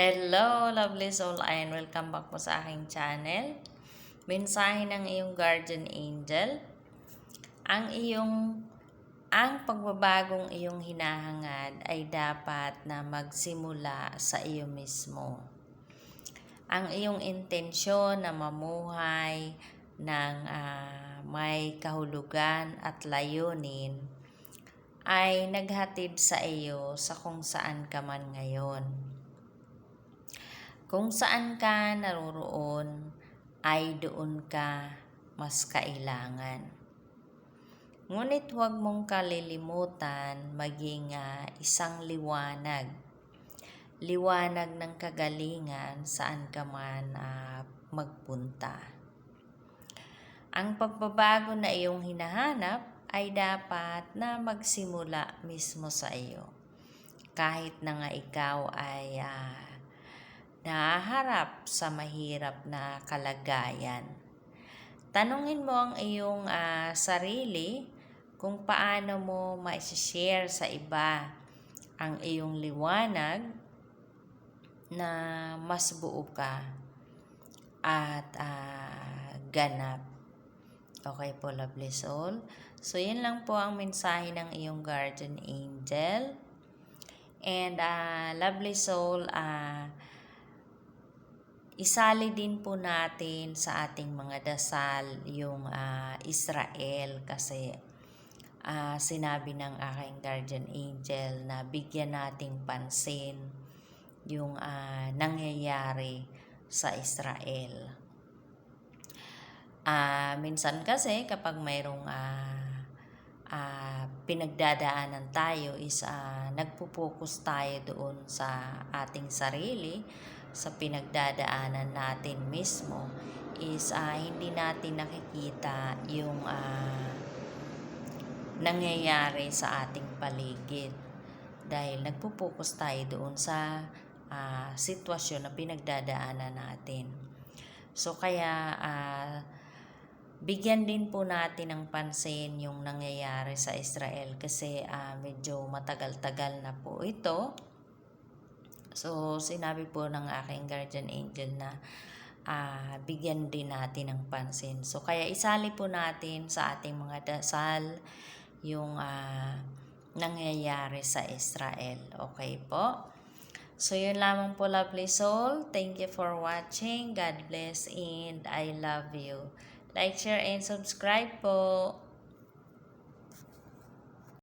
Hello, lovely soul, and welcome back po sa aking channel. Mensahe ng iyong guardian angel. Ang iyong ang pagbabagong iyong hinahangad ay dapat na magsimula sa iyo mismo. Ang iyong intensyon na mamuhay ng ah, may kahulugan at layunin ay naghatid sa iyo sa kung saan ka man ngayon. Kung saan ka naroroon, ay doon ka mas kailangan. Ngunit huwag mong kalilimutan maging ah, isang liwanag. Liwanag ng kagalingan saan ka man ah, magpunta. Ang pagbabago na iyong hinahanap ay dapat na magsimula mismo sa iyo. Kahit na nga ikaw ay ah, nahaharap sa mahirap na kalagayan. Tanungin mo ang iyong ah, sarili kung paano mo ma-share sa iba ang iyong liwanag na mas buo ka at ah, ganap. Okay po, lovely soul. So, yun lang po ang mensahe ng iyong guardian angel. And ah, lovely soul, ah, isali din po natin sa ating mga dasal yung ah, Israel kasi ah, sinabi ng aking guardian angel na bigyan nating pansin yung ah, nangyayari sa Israel. Ah, minsan kasi kapag mayroong ah, ah, pinagdadaanan tayo is ah, nagpo-focus tayo doon sa ating sarili, sa pinagdadaanan natin mismo is ah, hindi natin nakikita yung ah, nangyayari sa ating paligid dahil nagpo-focus tayo doon sa ah, sitwasyon na pinagdadaanan natin. So kaya ah, bigyan din po natin ng pansin yung nangyayari sa Israel kasi ah, medyo matagal-tagal na po ito. So sinabi po ng aking guardian angel na ah, bigyan din natin ng pansin. So kaya isali po natin sa ating mga dasal yung ah, nangyayari sa Israel. Okay po? So, yun lamang po, lovely soul. Thank you for watching. God bless and I love you. Like, share, and subscribe po.